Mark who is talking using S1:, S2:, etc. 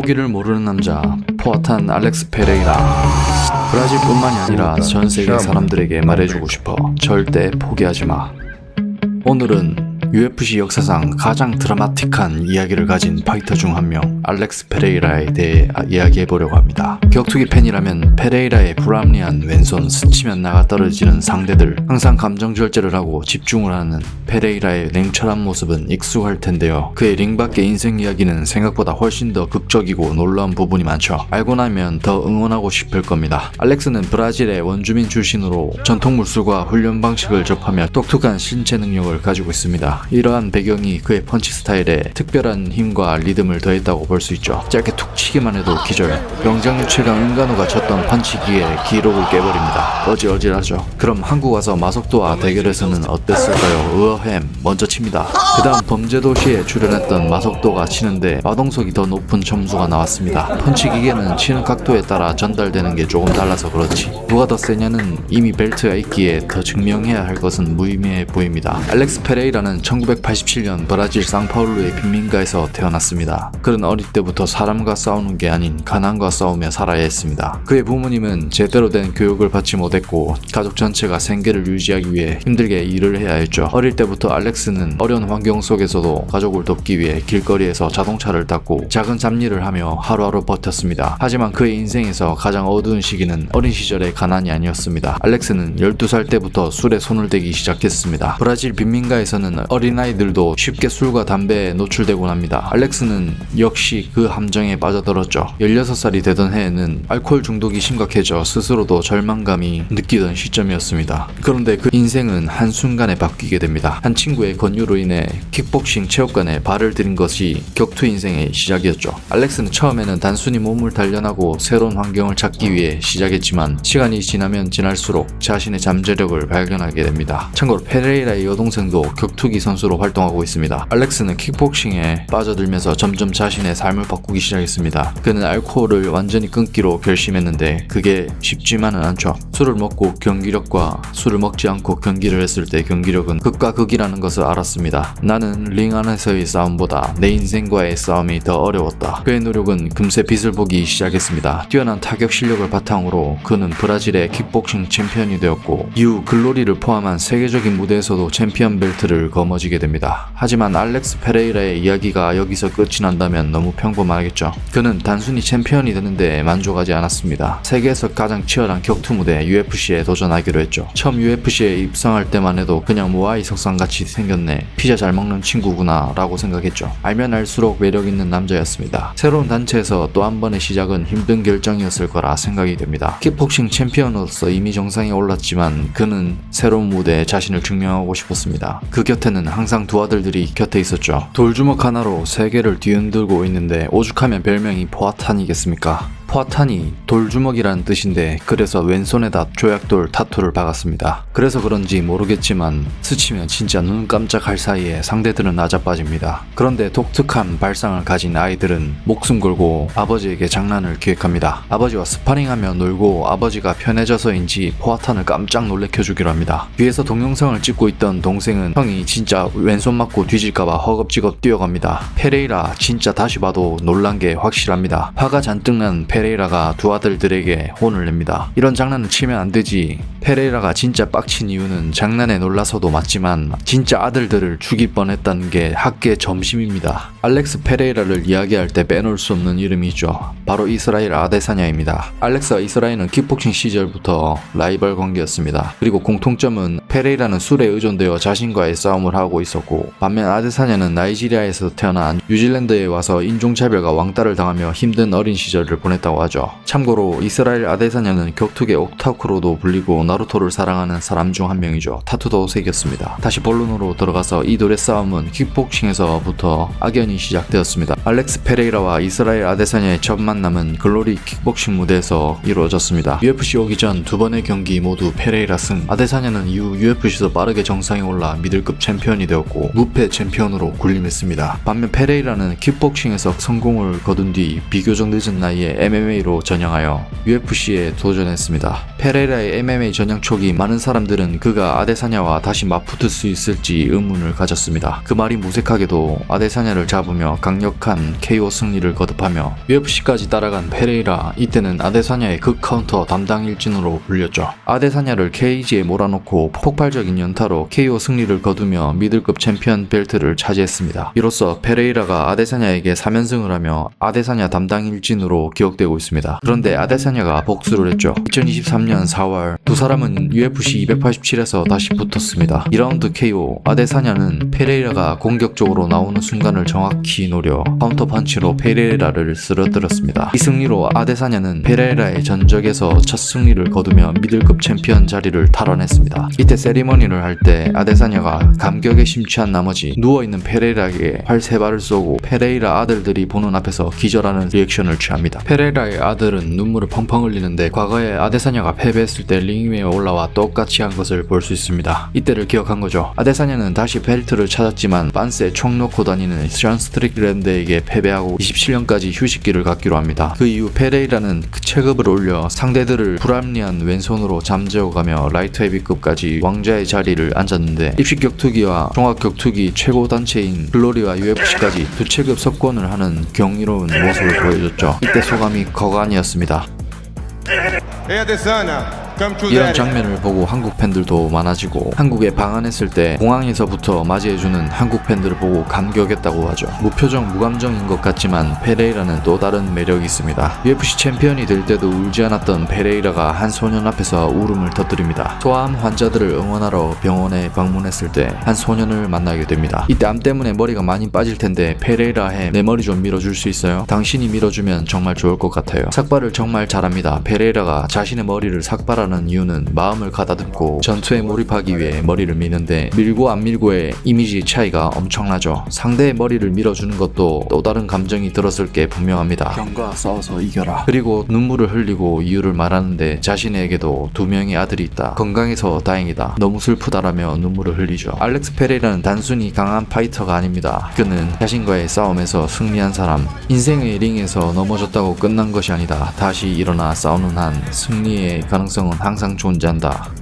S1: 포기를 모르는 남자 포아탄 알렉스 페레이라. 브라질뿐만이 아니라 전 세계 사람들에게 말해주고 싶어 절대 포기하지 마. 오늘은 UFC 역사상 가장 드라마틱한 이야기를 가진 파이터 중 한 명 알렉스 페레이라에 대해 아- 이야기해보려고 합니다. 격투기 팬이라면 페레이라의 불합리한 왼손 스치면 나가 떨어지는 상대들 항상 감정 절제를 하고 집중을 하는 페레이라의 냉철한 모습은 익숙할 텐데요. 그의 링 밖의 인생 이야기는 생각보다 훨씬 더 극적이고 놀라운 부분이 많죠. 알고 나면 더 응원하고 싶을 겁니다. 알렉스는 브라질의 원주민 출신으로 전통 물술과 훈련 방식을 접하며 똑똑한 신체 능력을 가지고 있습니다. 이러한 배경이 그의 펀치 스타일에 특별한 힘과 리듬을 더했다고 볼 수 있죠. 짧게 툭 치기만 해도 기절. 최강 은간호가 쳤던 펀치기에 기록을 깨버립니다. 어지러지하죠. 그럼 한국 와서 마석도와 대결에서는 어땠을까요? 의어햄 먼저 칩니다. 그 다음 범죄도시에 출연했던 마석도가 치는데 마동석이 더 높은 점수가 나왔습니다. 펀치 기계는 치는 각도에 따라 전달되는 게 조금 달라서 그렇지. 누가 더 세냐는 이미 벨트가 있기에 더 증명해야 할 것은 무의미해 보입니다. 알렉스 페레이라는 1987년 브라질 상파울루의 빈민가에서 태어났습니다. 그는 어릴 때부터 사람과 싸우는 게 아닌 가난과 싸우며 살아야 했습니다. 그의 부모님은 제대로 된 교육을 받지 못했고 가족 전체가 생계를 유지하기 위해 힘들게 일을 해야 했죠. 어릴 때부터 알렉스는 어려운 환경 속에서도 가족을 돕기 위해 길거리에서 자동차를 닦고 작은 잡일을 하며 하루하루 버텼습니다. 하지만 그의 인생에서 가장 어두운 시기는 어린 시절의 가난이 아니었습니다. 알렉스는 12살 때부터 술에 손을 대기 시작했습니다. 브라질 빈민가에서는 어린 아이들도 쉽게 술과 담배에 노출되곤 합니다. 알렉스는 역시 그 함정에 빠져들었죠. 16살이 되던 해에는 알코올 중독이 심각해져 스스로도 절망감이 느끼던 시점이었습니다. 그런데 그 인생은 한순간에 바뀌게 됩니다. 한 친구의 권유로 인해 킥복싱 체육관에 발을 들인 것이 격투 인생의 시작이었죠. 알렉스는 처음에는 단순히 몸을 단련하고 새로운 환경을 찾기 위해 시작했지만 시간이 지나면 지날수록 자신의 잠재력을 발견하게 됩니다. 참고로 페레이라의 여동생도 격투기 선 수로 활동하고 있습니다. 알렉스는 킥복싱에 빠져들면서 점점 자신의 삶을 바꾸기 시작했습니다. 그는 알코올을 완전히 끊기로 결심했는데 그게 쉽지만은 않죠. 술을 먹고 경기력과 술을 먹지 않고 경기를 했을 때 경기력은 극과 극이라는 것을 알았습니다. 나는 링 안에서의 싸움보다 내 인생과의 싸움이 더 어려웠다. 그의 노력은 금세 빛을 보기 시작했습니다. 뛰어난 타격 실력을 바탕으로 그는 브라질의 킥복싱 챔피언이 되었고 이후 글로리를 포함한 세계적인 무대에서도 챔피언 벨트를 거머쥐 게 됩니다. 하지만 알렉스 페레이라의 이야기가 여기서 끝이 난다면 너무 평범하겠죠. 그는 단순히 챔피언이 되는데 만족하지 않았습니다. 세계에서 가장 치열한 격투 무대 UFC에 도전하기로 했죠. 처음 UFC에 입성할 때만 해도 그냥 모아이 석상같이 생겼네. 피자 잘 먹는 친구구나 라고 생각했죠. 알면 알수록 매력 있는 남자였습니다. 새로운 단체에서 또 한 번의 시작은 힘든 결정이었을 거라 생각이 됩니다. 킥복싱 챔피언으로서 이미 정상에 올랐지만 그는 새로운 무대에 자신을 증명하고 싶었습니다. 그 곁에는 항상 두 아들들이 곁에 있었죠. 돌주먹 하나로 세계를 뒤흔들고 있는데 오죽하면 별명이 포아탄이겠습니까? 포아탄이 돌주먹이라는 뜻인데 그래서 왼손에다 조약돌 타투를 박았습니다. 그래서 그런지 모르겠지만 스치면 진짜 눈 깜짝할 사이에 상대들은 나자빠집니다. 그런데 독특한 발상을 가진 아이들은 목숨 걸고 아버지에게 장난을 기획합니다. 아버지와 스파링하며 놀고 아버지가 편해져서인지 포아탄을 깜짝 놀래켜 주기로 합니다. 뒤에서 동영상을 찍고 있던 동생은 형이 진짜 왼손 맞고 뒤질까봐 허겁지겁 뛰어갑니다. 페레이라 진짜 다시 봐도 놀란 게 확실합니다. 화가 잔뜩 난 페 레이라가 두 아들들에게 혼을 냅니다. 이런 장난은 치면 안 되지. 페레이라가 진짜 빡친 이유는 장난에 놀라서도 맞지만 진짜 아들들을 죽일 뻔했다는 게 학계 점심입니다. 알렉스 페레이라를 이야기할 때 빼놓을 수 없는 이름이죠. 바로 이스라엘 아데사냐입니다. 알렉스와 이스라엘은 킥복싱 시절부터 라이벌 관계였습니다. 그리고 공통점은 페레이라는 술에 의존되어 자신과의 싸움을 하고 있었고 반면 아데사냐는 나이지리아에서 태어난 뉴질랜드에 와서 인종차별과 왕따를 당하며 힘든 어린 시절을 보냈다고 하죠. 참고로 이스라엘 아데사냐는 격투계 옥타쿠로도 불리고 나루토를 사랑하는 사람 중 한 명이죠. 타투도 새겼습니다. 다시 본론으로 들어가서 이 둘의 싸움은 킥복싱에서부터 악연이 시작되었습니다. 알렉스 페레이라와 이스라엘 아데사냐의 첫 만남은 글로리 킥복싱 무대에서 이루어졌습니다. UFC 오기 전 두 번의 경기 모두 페레이라 승. 아데사냐는 이후 UFC에서 빠르게 정상에 올라 미들급 챔피언이 되었고 무패 챔피언으로 군림했습니다. 반면 페레이라는 킥복싱에서 성공을 거둔 뒤 비교적 늦은 나이에 MMA 로 전향하여 UFC에 도전했습니다. 페레이라의 MMA 전향 초기 많은 사람들은 그가 아데사냐와 다시 맞붙을 수 있을지 의문을 가졌습니다. 그 말이 무색하게도 아데사냐를 잡으며 강력한 KO 승리를 거듭하며 UFC까지 따라간 페레이라 이때는 아데사냐의 극 카운터 담당 일진으로 불렸죠. 아데사냐를 케이지에 몰아놓고 폭발적인 연타로 KO 승리를 거두며 미들급 챔피언 벨트를 차지했습니다. 이로써 페레이라가 아데사냐에게 3연승을 하며 아데사냐 담당 일진으로 기억되고 있습니다. 그런데 아데사냐가 복수를 했죠. 2023년 4월 두 사람은 UFC 287에서 다시 붙었습니다. 2라운드 KO 아데사냐는 페레이라가 공격적으로 나오는 순간을 정확히 노려 카운터 펀치로 페레이라를 쓰러뜨렸습니다. 이 승리로 아데사냐는 페레이라의 전적에서 첫 승리를 거두며 미들급 챔피언 자리를 탈환했습니다. 이때 세리머니를 할 때 아데사냐가 감격에 심취한 나머지 누워있는 페레이라에게 활 세 발을 쏘고 페레이라 아들들이 보는 앞에서 기절하는 리액션을 취합니다. 페레이라 의 아들은 눈물을 펑펑 흘리는데 과거에 아데사냐가 패배했을 때 링 위에 올라와 똑같이 한 것을 볼 수 있습니다. 이때를 기억한 거죠. 아데사냐는 다시 벨트를 찾았지만 빤스에 총 놓고 다니는 션 스트릭랜드에게 패배하고 27년까지 휴식기를 갖기로 합니다. 그 이후 페레이라는 그 체급을 올려 상대들을 불합리한 왼손으로 잠재워가며 라이트 헤비급까지 왕자의 자리를 앉았는데 입식 격투기와 종합 격투기 최고 단체인 글로리와 UFC까지 두 체급 석권을 하는 경이로운 모습을 보여줬죠. 이때 소감이
S2: Hey Adesanya, come to
S1: 이런. 장면을 보고 한국 팬들도 많아지고 한국에 방한했을 때 공항에서부터 맞이해주는 한국 팬들을 보고 감격했다고 하죠. 무표정 무감정인 것 같지만 페레이라는 또 다른 매력이 있습니다. UFC 챔피언이 될 때도 울지 않았던 페레이라가 한 소년 앞에서 울음을 터뜨립니다. 소아암 환자들을 응원하러 병원에 방문했을 때 한 소년을 만나게 됩니다. 이때 암 때문에 머리가 많이 빠질 텐데 페레이라 해 내 머리 좀 밀어줄 수 있어요? 당신이 밀어주면 정말 좋을 것 같아요. 삭발을 정말 잘합니다. 페레이라가 자신의 머리를 삭발하는 이유는 마음을 가다듬고 전투에 몰입하기 위해 머리를 미는데 밀고 안 밀고의 이미지 차이가 엄청나죠. 상대의 머리를 밀어주는 것도 또 다른 감정이 들었을 게 분명합니다. 병과 싸워서 이겨라. 그리고 눈물을 흘리고 이유를 말하는데 자신에게도 두 명의 아들이 있다. 건강해서 다행이다. 너무 슬프다라며 눈물을 흘리죠. 알렉스 페레이라는 단순히 강한 파이터가 아닙니다. 그는 자신과의 싸움에서 승리한 사람, 인생의 링에서 넘어졌다고 끝난 것이 아니다. 다시 일어나 싸우는 한 승리의 가능성은 항상 존재한다.